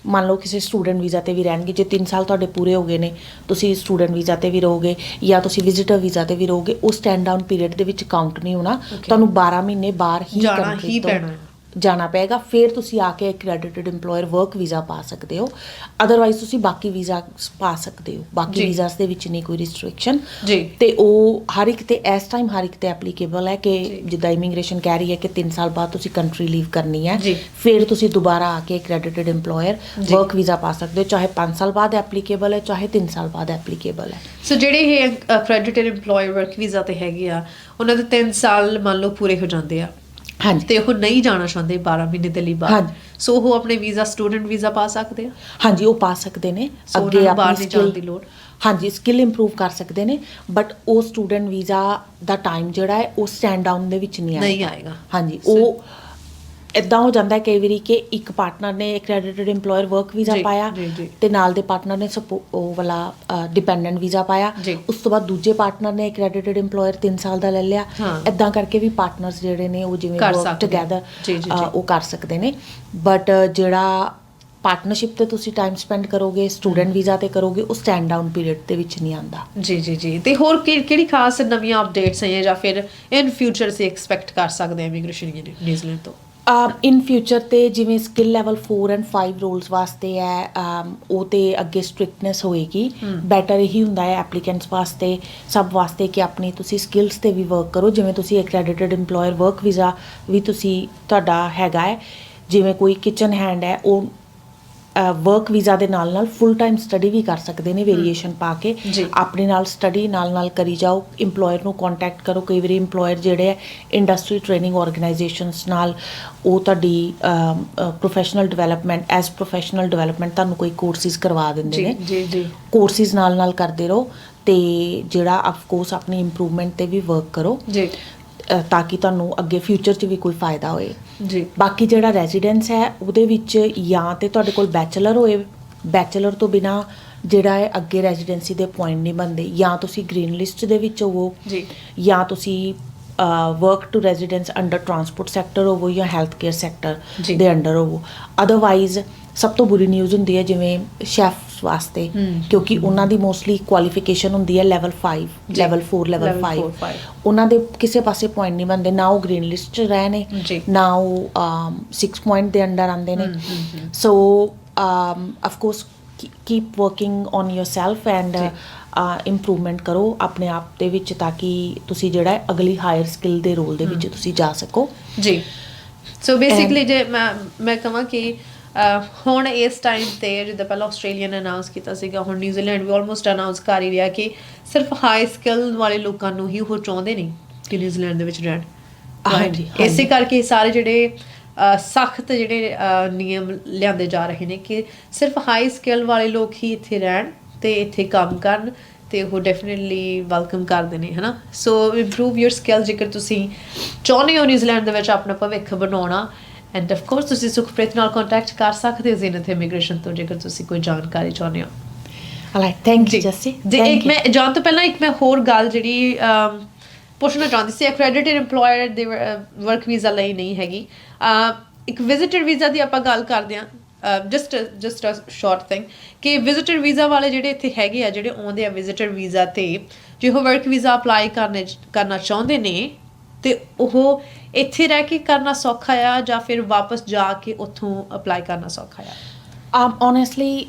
ਮੰਨ ਲਓ ਕਿਸੇ ਸਟੂਡੈਂਟ ਵੀਜ਼ਾ ਤੇ ਵੀ ਰਹਿਣਗੇ ਜੇ 3 ਸਾਲ ਤੁਹਾਡੇ ਪੂਰੇ ਹੋ ਗਏ ਨੇ ਤੁਸੀਂ ਸਟੂਡੈਂਟ ਵੀਜ਼ਾ ਤੇ ਵੀ ਰਹੋਗੇ ਜਾਂ ਤੁਸੀਂ ਵਿਜ਼ਿਟਰ ਵੀਜ਼ਾ ਤੇ ਵੀ ਰਹੋਗੇ ਉਹ ਸਟੈਂਡ ਡਾਊਨ ਪੀਰੀਅਡ ਦੇ ਵਿੱਚ ਕਾਊਂਟ ਨਹੀਂ ਹੋਣਾ ਤੁਹਾਨੂੰ 12 ਮਹੀਨੇ ਬਾਹਰ ਹੀ ਜਾਣਾ ਹੀ ਤੋਂ ਪੈਣਾ ਹੈ। ਜਾਣਾ ਪਏਗਾ ਫਿਰ ਤੁਸੀਂ ਆ ਕੇ ਐਕ੍ਰੈਡਿਟਡ EMPLOYER ਵਰਕ ਵੀਜ਼ਾ ਪਾ ਸਕਦੇ ਹੋ ਅਦਰਵਾਈਜ਼ ਤੁਸੀਂ ਬਾਕੀ ਵੀਜ਼ਾ ਪਾ ਸਕਦੇ ਹੋ ਬਾਕੀ। ਵੀਜ਼ਾਸ ਦੇ ਵਿੱਚ ਨਹੀਂ ਕੋਈ ਰਿਸਟ੍ਰਿਕਸ਼ਨ ਤੇ ਉਹ ਹਰ ਇੱਕ ਤੇ ਇਸ ਟਾਈਮ ਹਰ ਇੱਕ ਤੇ ਐਪਲੀਕੇਬਲ ਹੈ ਕਿ। ਜਿੱਦਾਂ ਇਮੀਗ੍ਰੇਸ਼ਨ ਕਹਿ ਰਹੀ ਹੈ ਕਿ 3 ਸਾਲ ਬਾਅਦ ਤੁਸੀਂ ਕੰਟਰੀ ਲੀਵ ਕਰਨੀ ਹੈ। ਫਿਰ ਤੁਸੀਂ ਦੁਬਾਰਾ ਆ ਕੇ ਐਕ੍ਰੈਡਿਟਡ EMPLOYER। ਵਰਕ ਵੀਜ਼ਾ ਪਾ ਸਕਦੇ ਹੋ ਚਾਹੇ 5 ਸਾਲ ਬਾਅਦ ਐਪਲੀਕੇਬਲ ਹੈ ਚਾਹੇ 3 ਸਾਲ ਬਾਅਦ ਐਪਲੀਕੇਬਲ ਹੈ ਸੋ ਜਿਹੜੇ ਇਹ ਅਕ੍ਰੈਡਿਟਡ EMPLOYER ਵਰਕ ਵੀਜ਼ਾ ਤੇ ਹੈਗੇ ਆ ਉਹਨਾਂ ਦੇ 3 ਸਾਲ ਮੰਨ ਲਓ ਪੂਰੇ ਹੋ ਜਾਂਦੇ ਆ ਹਾਂਜੀ। ਤੇ ਉਹ ਨਹੀਂ ਜਾਣਾ ਚਾਹੁੰਦੇ 12 ਮਹੀਨੇ ਦੇ ਲਈ ਬਾਹਰ। ਸੋ ਉਹ ਆਪਣੇ ਵੀਜ਼ਾ ਸਟੂਡੈਂਟ ਵੀਜ਼ਾ ਪਾ ਸਕਦੇ ਆ? ਹਾਂਜੀ ਉਹ ਪਾ ਸਕਦੇ ਨੇ। ਬਾਹਰ ਨਹੀਂ ਜਾਣ ਦੀ ਲੋੜ। ਹਾਂਜੀ ਸਕਿੱਲ ਇੰਪਰੂਵ ਕਰ ਸਕਦੇ ਨੇ ਬਟ ਉਹ ਸਟੂਡੈਂਟ ਵੀਜ਼ਾ ਦਾ ਟਾਈਮ ਜਿਹੜਾ ਹੈ ਉਹ ਸਟੈਂਡ ਡਾਊਨ ਦੇ ਵਿੱਚ ਨਹੀਂ ਨਹੀਂ ਆਏਗਾ। ਹਾਂਜੀ ਉਹ ਇਦਾਂ ਹੋ ਜਾਂਦਾ ਹੈ ਕਈ ਵਾਰੀ ਕਿ ਇੱਕ ਪਾਰਟਨਰ ਨੇ ਐਕ੍ਰੈਡਿਟਡ EMPLOYER ਵਰਕ ਵੀਜ਼ਾ ਪਾਇਆ। ਤੇ ਨਾਲ ਦੇ ਪਾਰਟਨਰ ਨੇ ਉਹ ਵਾਲਾ ਡਿਪੈਂਡੈਂਟ ਵੀਜ਼ਾ ਪਾਇਆ। ਉਸ ਤੋਂ ਬਾਅਦ ਦੂਜੇ ਪਾਰਟਨਰ ਨੇ ਐਕ੍ਰੈਡਿਟਡ EMPLOYER 3 ਸਾਲ ਦਾ ਲੈ ਲਿਆ। ਇਦਾਂ ਕਰਕੇ ਵੀ ਪਾਰਟਨਰਸ ਜਿਹੜੇ ਨੇ ਉਹ ਜਿਵੇਂ ਵਰਕ। ਟੁਗੇਦਰ। ਉਹ ਕਰ ਸਕਦੇ ਨੇ ਬਟ ਜਿਹੜਾ ਪਾਰਟਨਰਸ਼ਿਪ ਤੇ ਤੁਸੀਂ ਟਾਈਮ ਸਪੈਂਡ ਕਰੋਗੇ ਸਟੂਡੈਂਟ ਵੀਜ਼ਾ ਤੇ ਕਰੋਗੇ ਉਹ ਸਟੈਂਡ ਡਾਊਨ ਪੀਰੀਅਡ ਦੇ ਵਿੱਚ ਨਹੀਂ ਆਉਂਦਾ ਜੀ ਜੀ ਜੀ ਤੇ ਹੋਰ ਕਿ- ਕਿਹੜੀ ਖਾਸ ਨਵੀਆਂ ਅਪਡੇਟਸ ਹੈ ਜਾਂ ਫਿਰ ਇਨ ਫਿਊਚਰ ਸੇ ਐਕਸਪੈਕਟ ਕਰ ਸਕਦੇ ਹਾਂ ਇਮੀਗ੍ਰੇਸ਼ਨ ਨਿਊਜ਼ੀਲੈਂਡ ਤੋਂ ਇਨ ਫਿਊਚਰ ਤੇ ਜਿਵੇਂ ਸਕਿੱਲ ਲੈਵਲ 4 ਐਂਡ 5 ਰੋਲਸ ਵਾਸਤੇ ਹੈ ਉਹ ਤੇ ਅੱਗੇ ਸਟ੍ਰਿਕਟਨੈਸ ਹੋਏਗੀ। ਬੈਟਰ ਇਹੀ ਹੁੰਦਾ ਹੈ ਐਪਲੀਕੈਂਟਸ ਵਾਸਤੇ ਸਭ ਵਾਸਤੇ ਕਿ ਆਪਣੀ ਤੁਸੀਂ ਸਕਿੱਲਸ ਤੇ ਵੀ ਵਰਕ ਕਰੋ। ਜਿਵੇਂ ਤੁਸੀਂ ਐਕ੍ਰੈਡਿਟਡ EMPLOYER ਵਰਕ ਵੀਜ਼ਾ ਵੀ ਤੁਸੀਂ ਤੁਹਾਡਾ ਹੈਗਾ ਹੈ ਜਿਵੇਂ ਕੋਈ ਕਿਚਨ ਹੈਂਡ ਹੈ ਉਹ ਵਰਕ ਵੀਜ਼ਾ ਦੇ ਨਾਲ ਨਾਲ ਫੁੱਲ ਟਾਈਮ ਸਟੱਡੀ ਵੀ ਕਰ ਸਕਦੇ ਨੇ ਵੇਰੀਏਸ਼ਨ ਪਾ ਕੇ। ਆਪਣੇ ਨਾਲ ਸਟੱਡੀ ਨਾਲ ਨਾਲ ਕਰੀ ਜਾਓ। EMPLOYER ਨੂੰ ਕੰਟੈਕਟ ਕਰੋ। ਕਈ ਵਾਰੀ EMPLOYER ਜਿਹੜੇ ਹੈ ਇੰਡਸਟਰੀ ਟ੍ਰੇਨਿੰਗ ਆਰਗੇਨਾਈਜੇਸ਼ਨਸ ਨਾਲ ਉਹ ਤੁਹਾਡੀ professional development as professional development ਤੁਹਾਨੂੰ ਕੋਈ ਕੋਰਸਿਸ ਕਰਵਾ ਦਿੰਦੇ ਨੇ। ਜੀ ਜੀ। ਕੋਰਸਿਸ ਨਾਲ ਨਾਲ ਕਰਦੇ ਰਹੋ ਤੇ ਜਿਹੜਾ ਆਫ ਕੋਰਸ ਆਪਣੀ ਇੰਪਰੂਵਮੈਂਟ ਤੇ ਵੀ ਵਰਕ ਕਰੋ। ਜੀ। ਅ, ਤਾਂ ਕਿ ਤੁਹਾਨੂੰ ਅੱਗੇ ਫਿਊਚਰ 'ਚ ਵੀ ਕੋਈ ਫਾਇਦਾ ਹੋਏ। ਜੀ। ਬਾਕੀ ਜਿਹੜਾ ਰੈਜ਼ੀਡੈਂਸ ਹੈ ਉਹਦੇ ਵਿੱਚ ਜਾਂ ਤੇ ਤੁਹਾਡੇ ਕੋਲ ਬੈਚਲਰ ਹੋਏ ਬੈਚਲਰ ਤੋਂ ਬਿਨਾ ਜਿਹੜਾ ਹੈ ਅੱਗੇ ਰੈਜ਼ੀਡੈਂਸੀ ਦੇ ਪੁਆਇੰਟ ਨਹੀਂ ਬਣਦੇ। ਜਾਂ ਤੁਸੀਂ ਗ੍ਰੀਨ ਲਿਸਟ ਦੇ ਵਿੱਚ ਹੋਵੋ ਜੀ। ਜਾਂ ਤੁਸੀਂ work to residence under transport sector ਹੋਵੋ ਜਾਂ ਹੈਲਥ ਕੇਅਰ ਸੈਕਟਰ ਜੀ। ਦੇ ਅੰਡਰ ਹੋਵੋ ਅਦਰਵਾਈਜ਼ ਸਭ ਤੋਂ ਬੁਰੀ ਨਿਊਜ਼ ਹੁੰਦੀ ਹੈ ਜਿਵੇਂ ਸ਼ੈਫਸ ਵਾਸਤੇ ਹਮ। ਕਿਉਂਕਿ ਉਹਨਾਂ ਦੀ ਮੋਸਟਲੀ ਕੁਆਲੀਫਿਕੇਸ਼ਨ ਹੁੰਦੀ ਹੈ ਲੈਵਲ 5 ਜੀ। Level 4 level Level 5 four, five। ਉਹਨਾਂ ਦੇ ਕਿਸੇ ਪਾਸੇ ਪੁਆਇੰਟ ਨਹੀਂ ਬਣਦੇ ਨਾ ਉਹ ਗ੍ਰੀਨ ਲਿਸਟ 'ਚ ਰਹੇ ਨੇ ਜੀ। ਨਾ ਉਹ 6 ਪੁਆਇੰਟ ਦੇ ਅੰਡਰ ਆਉਂਦੇ ਨੇ hmm, hmm, hmm. So of course keep working on yourself and ਜੀ। ਇੰਪਰੂਵਮੈਂਟ ਕਰੋ ਆਪਣੇ ਆਪ ਦੇ ਵਿੱਚ ਤਾਂ ਕਿ ਤੁਸੀਂ ਜਿਹੜਾ ਅਗਲੀ ਹਾਇਰ ਸਕਿੱਲ ਦੇ ਰੋਲ ਦੇ ਵਿੱਚ ਤੁਸੀਂ ਜਾ ਸਕੋ। ਜੀ। ਸੋ ਬੇਸਿਕਲੀ ਜੇ ਮੈਂ ਮੈਂ ਕਹਾਂ ਕਿ ਹੁਣ ਇਸ ਟਾਈਮ ਤੇ ਜਿੱਦਾਂ ਪਹਿਲਾਂ ਆਸਟ੍ਰੇਲੀਆ ਨੇ ਅਨਾਉਂਸ ਕੀਤਾ ਸੀਗਾ ਹੁਣ ਨਿਊਜ਼ੀਲੈਂਡ ਵੀ ਆਲਮੋਸਟ ਅਨਾਉਂਸ ਕਰ ਹੀ ਰਿਹਾ ਕਿ ਸਿਰਫ ਹਾਈ ਸਕਿੱਲ ਵਾਲੇ ਲੋਕਾਂ ਨੂੰ ਹੀ ਉਹ ਚਾਹੁੰਦੇ ਨੇ ਕਿ ਨਿਊਜ਼ੀਲੈਂਡ ਦੇ ਵਿੱਚ ਰਹਿਣ। ਹਾਂਜੀ? ਇਸੇ। ਕਰਕੇ ਸਾਰੇ ਜਿਹੜੇ ਸਖਤ ਜਿਹੜੇ ਨਿਯਮ ਲਿਆਂਦੇ ਜਾ ਰਹੇ ਨੇ ਕਿ ਸਿਰਫ ਹਾਈ ਸਕਿੱਲ ਵਾਲੇ ਲੋਕ ਹੀ ਇੱਥੇ ਰਹਿਣ। ਤੇ ਇੱਥੇ ਕੰਮ ਕਰਨ ਤੇ ਉਹ ਡੈਫੀਨਿਟਲੀ ਵੈਲਕਮ ਕਰਦੇ ਨੇ ਹਨਾ? ਸੋ ਇੰਪਰੂਵ ਯੋਰ ਸਕਿੱਲ ਜੇਕਰ ਤੁਸੀਂ ਚਾਹੁੰਦੇ ਹੋ ਨਿਊਜ਼ੀਲੈਂਡ ਦੇ ਵਿੱਚ ਆਪਣਾ ਭਵਿੱਖ ਬਣਾਉਣਾ ਐਂਡ ਆਫ ਕੋਰਸ ਤੁਸੀਂ ਸੁਖਪ੍ਰੀਤ ਨਾਲ ਕੰਟੈਕਟ ਕਰ ਸਕਦੇ ਹੋ ਜ਼ੀਨਤ ਇਮੀਗ੍ਰੇਸ਼ਨ ਤੋਂ ਜੇਕਰ ਤੁਸੀਂ ਕੋਈ ਜਾਣਕਾਰੀ ਚਾਹੁੰਦੇ ਹੋ। ਹਲਾ ਥੈਂਕ ਯੂ ਜੱਸੀ ਜੀ। ਇੱਕ ਮੈਂ ਜਾਣ ਤੋਂ ਪਹਿਲਾਂ ਇੱਕ ਮੈਂ ਹੋਰ ਗੱਲ ਜਿਹੜੀ ਪੁੱਛਣਾ ਚਾਹੁੰਦੀ ਸੀ ਐਕ੍ਰੈਡਿਟਡ EMPLOYER ਦੇ ਵਰਕ ਵੀਜ਼ਾ ਲਈ ਨਹੀਂ ਹੈਗੀ। ਇੱਕ ਵਿਜ਼ਿਟਰ ਵੀਜ਼ਾ ਦੀ ਆਪਾਂ ਗੱਲ ਕਰਦੇ ਹਾਂ। Just just a short thing ਕਿ ਵਿਜ਼ਿਟਰ ਵੀਜ਼ਾ ਵਾਲੇ ਜਿਹੜੇ ਇੱਥੇ ਹੈਗੇ ਆ, ਜਿਹੜੇ ਆਉਂਦੇ ਆ ਵਿਜ਼ਿਟਰ ਵੀਜ਼ਾ ਤੇ, ਜੇ ਉਹ ਵਰਕ ਵੀਜ਼ਾ ਅਪਲਾਈ ਕਰਨੇ ਕਰਨਾ ਚਾਹੁੰਦੇ ਨੇ, ਤੇ ਉਹ ਇੱਥੇ ਰਹਿ ਕੇ ਕਰਨਾ ਸੌਖਾ ਆ ਜਾਂ ਫਿਰ ਵਾਪਸ ਜਾ ਕੇ ਉੱਥੋਂ ਅਪਲਾਈ ਕਰਨਾ ਸੌਖਾ ਆ? Um, um honestly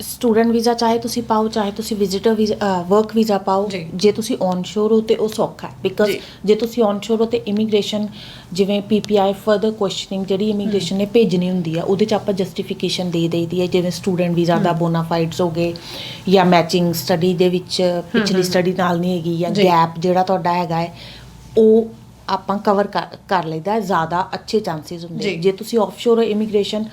student visa ਚਾਹੇ ਤੁਸੀਂ ਪਾਓ ਚਾਹੇ ਤੁਸੀਂ ਵਿਜ਼ਿਟਰ ਵੀਜ਼ਾ ਵਰਕ ਵੀਜ਼ਾ ਪਾਓ ਜੀ। ਜੇ ਤੁਸੀਂ ਔਨਸ਼ੋਰ ਹੋ ਤੇ ਉਹ ਸੌਖਾ ਹੈ ਬਿਕਾਜ਼ ਜੀ। ਜੇ ਤੁਸੀਂ ਔਨਸ਼ੋਰ ਹੋ ਤੇ ਇਮੀਗ੍ਰੇਸ਼ਨ ਜਿਵੇਂ ਪੀਪੀਆਈ ਫਰਦਰ ਕੁਐਸਚਨਿੰਗ ਜਿਹੜੀ ਇਮੀਗ੍ਰੇਸ਼ਨ ਨੇ ਭੇਜਣੀ ਹੁੰਦੀ ਆ ਉਹਦੇ ਚ ਆਪਾਂ ਜਸਟੀਫਿਕੇਸ਼ਨ ਦੇ ਦੇਈਦੀ ਹੈ ਜਿਵੇਂ ਸਟੂਡੈਂਟ ਵੀਜ਼ਾ ਦਾ ਬੋਨਾਫਾਈਡਸ ਹੋ ਗਏ ਜਾਂ ਮੈਚਿੰਗ ਸਟੱਡੀ ਦੇ ਵਿੱਚ ਪਿਛਲੀ ਸਟੱਡੀ ਨਾਲ ਨਹੀਂ ਹੈਗੀ ਜਾਂ ਜੀ। ਗੈਪ ਜਿਹੜਾ ਤੁਹਾਡਾ ਹੈਗਾ ਹੈ ਉਹ ਆਪਾਂ ਕਵਰ ਕਰ ਲਈਦਾ ਹੈ, ਜ਼ਿਆਦਾ ਅੱਛੇ ਚਾਂਸਸ ਹੁੰਦੇ ਜੀ। ਜੇ ਤੁਸੀਂ ਆਫਸ਼ੋਰ ਇਮੀਗ੍ਰੇਸ਼ਨ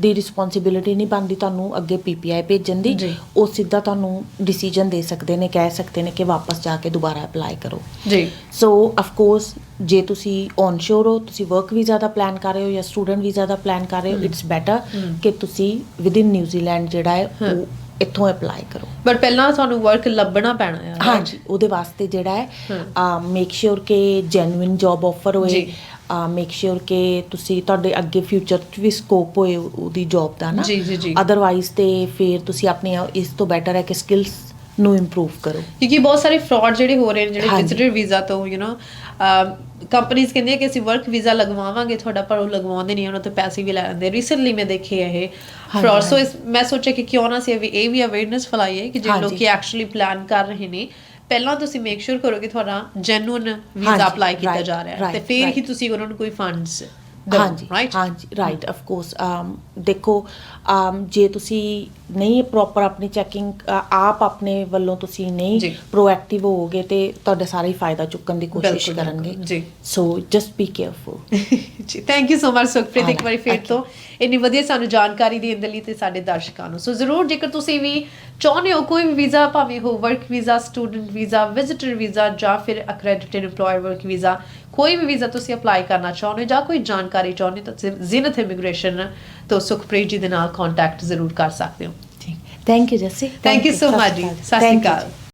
ਦੀ ਰਿਸਪੌਂਸਿਬਿਲਿਟੀ ਨਹੀਂ ਬਣਦੀ ਤੁਹਾਨੂੰ ਅੱਗੇ ਪੀਪੀਆਈ ਭੇਜਣ ਦੀ ਜੀ। ਉਹ ਸਿੱਧਾ ਤੁਹਾਨੂੰ ਡਿਸੀਜਨ ਦੇ ਸਕਦੇ ਨੇ ਕਹਿ ਸਕਦੇ ਨੇ ਕਿ ਵਾਪਸ ਜਾ ਕੇ ਦੁਬਾਰਾ ਅਪਲਾਈ ਕਰੋ। ਜੀ। ਸੋ ਆਫ ਕੋਰਸ ਜੇ ਤੁਸੀਂ ਔਨਸ਼ੋਰ ਹੋ ਤੁਸੀਂ ਵਰਕ ਵੀਜ਼ਾ ਦਾ ਪਲਾਨ ਕਰ ਰਹੇ ਹੋ ਜਾਂ ਸਟੂਡੈਂਟ ਵੀਜ਼ਾ ਦਾ ਪਲਾਨ ਕਰ ਰਹੇ ਹੋ ਇਟਸ ਬੈਟਰ ਕਿ ਤੁਸੀਂ ਵਿਦਿਨ ਨਿਊਜ਼ੀਲੈਂਡ ਜਿਹੜਾ ਹੈ ਉਹ ਇੱਥੋਂ ਅਪਲਾਈ ਕਰੋ। ਬਟ ਪਹਿਲਾਂ ਤੁਹਾਨੂੰ ਵਰਕ ਲੱਭਣਾ ਪੈਣਾ ਹੈ। ਹਾਂਜੀ ਉਹਦੇ ਵਾਸਤੇ ਜਿਹੜਾ ਹੈ ਮੇਕ ਸ਼ੋਰ ਕਿ ਜੈਨੂਇਨ ਜੌਬ ਆਫਰ ਹੋਏ। ਜੀ। ਮੇਕ ਸ਼ੋਰ ਕਿ ਤੁਸੀਂ ਤੁਹਾਡੇ ਅੱਗੇ ਫਿਊਚਰ 'ਚ ਵੀ ਸਕੋਪ ਹੋਏ ਉਹ- ਉਹਦੀ ਜੌਬ ਦਾ ਨਾ ਜੀ, ਜੀ, ਜੀ। ਅਦਰਵਾਈਜ਼ ਤੇ ਫਿਰ ਤੁਸੀਂ ਆਪਣੀ ਇਸ ਤੋਂ ਬੈਟਰ ਹੈ ਕਿ ਸਕਿੱਲਸ ਨੂੰ ਇੰਪਰੂਵ ਕਰੋ ਕਿਉਂਕਿ ਬਹੁਤ ਸਾਰੇ ਫਰਾਡ ਜਿਹੜੇ ਹੋ ਰਹੇ ਨੇ ਜਿਹੜੇ। ਵਿਜ਼ਿਟਰ ਵੀਜ਼ਾ ਤੋਂ ਯੂ نو ਕੰਪਨੀਆਂ ਕਹਿੰਦੀਆਂ ਕਿ ਅਸੀਂ ਵਰਕ ਵੀਜ਼ਾ ਲਗਵਾਵਾਂਗੇ ਤੁਹਾਡਾ ਪਰ ਉਹ ਲਗਵਾਉਂਦੇ ਨਹੀਂ ਉਹਨਾਂ ਤੋਂ ਪੈਸੇ ਵੀ ਲੈ ਲੈਂਦੇ ਰੀਸੈਂਟਲੀ ਮੈਂ ਦੇਖੇ ਇਹ ਫਰਾਡ ਸੋ ਮੈਂ ਸੋਚਿਆ ਕਿ ਕਿਉਂ ਨਾ ਵੀ ਇਹ ਵੀ ਅਵੇਅਰਨੈਸ ਫਲਾਈਏ ਕਿ ਜਿਹੜੇ ਹਾਂਜੀ। ਲੋਕੀ ਐਕਚੁਅਲੀ ਪਲਾਨ ਕਰ ਰਹੇ ਨੇ ਪਹਿਲਾਂ ਤੁਸੀਂ ਮੇਕ ਸ਼ੋਰ ਕਰੋ ਕਿ ਤੁਹਾਡਾ ਜੈਨੂਇਨ ਵੀਜ਼ਾ ਅਪਲਾਈ ਕੀਤਾ ਜਾ ਰਿਹਾ ਹੈ ਤੇ ਫਿਰ ਹੀ. ਤੁਸੀਂ ਉਹਨਾਂ ਨੂੰ ਕੋਈ ਫੰਡਸ ਹਾਂਜੀ ਰਾਈਟ ਹਾਂਜੀ ਰਾਈਟ ਆਫ ਕੋਰਸ ਦੇਖੋ ਜੇ ਤੁਸੀਂ ਨਹੀਂ ਪ੍ਰੋਪਰ ਆਪਣੀ ਚੈਕਿੰਗ ਆਪ ਆਪਣੇ ਵੱਲੋਂ ਤੁਸੀਂ। ਨਹੀਂ ਪ੍ਰੋਐਕਟਿਵ ਹੋਵੋਗੇ ਤੇ ਤੁਹਾਡੇ ਸਾਰੇ ਹੀ ਫਾਇਦਾ ਚੁੱਕਣ ਦੀ ਕੋਸ਼ਿਸ਼ ਕਰਨਗੇ। ਜੀ। ਸੋ ਜਸਟ ਬੀ ਕੇਅਰਫੁਲ ਜੀ thank you so much Sukhpreet ਇੱਕ ਵਾਰੀ ਫਿਰ ਤੋਂ। ਇੰਨੀ ਵਧੀਆ ਸਾਨੂੰ ਜਾਣਕਾਰੀ ਦੇਣ ਦੇ ਲਈ ਤੇ ਸਾਡੇ ਦਰਸ਼ਕਾਂ ਨੂੰ। ਸੋ ਜ਼ਰੂਰ ਜੇਕਰ ਤੁਸੀਂ ਵੀ ਚਾਹੁੰਦੇ ਹੋ ਕੋਈ ਵੀ ਵੀਜ਼ਾ ਭਾਵੇਂ ਹੋ work visa student visa visitor visa ਜਾਂ ਫਿਰ ਅਕ੍ਰੈਡਿਟਡ EMPLOYER ਵਰਕ ਵੀਜ਼ਾ ਕੋਈ ਵੀ ਵੀਜ਼ਾ ਤੁਸੀਂ ਅਪਲਾਈ ਕਰਨਾ ਚਾਹੁੰਦੇ ਹੋ ਜਾਂ ਕੋਈ ਜਾਣਕਾਰੀ ਚਾਹੁੰਦੇ ਹੋ ਤਾਂ ਜ਼ਿਨਤ ਇਮੀਗ੍ਰੇਸ਼ਨ ਤੋਂ ਸੁਖਪ੍ਰੀਤ ਜੀ ਦੇ ਨਾਲ ਕੰਟੈਕਟ ਜ਼ਰੂਰ ਕਰ ਸਕਦੇ ਹੋ। Thank you Jessie thank you so much ਜੀ। ਸਤਿ ਸ਼੍ਰੀ ਅਕਾਲ।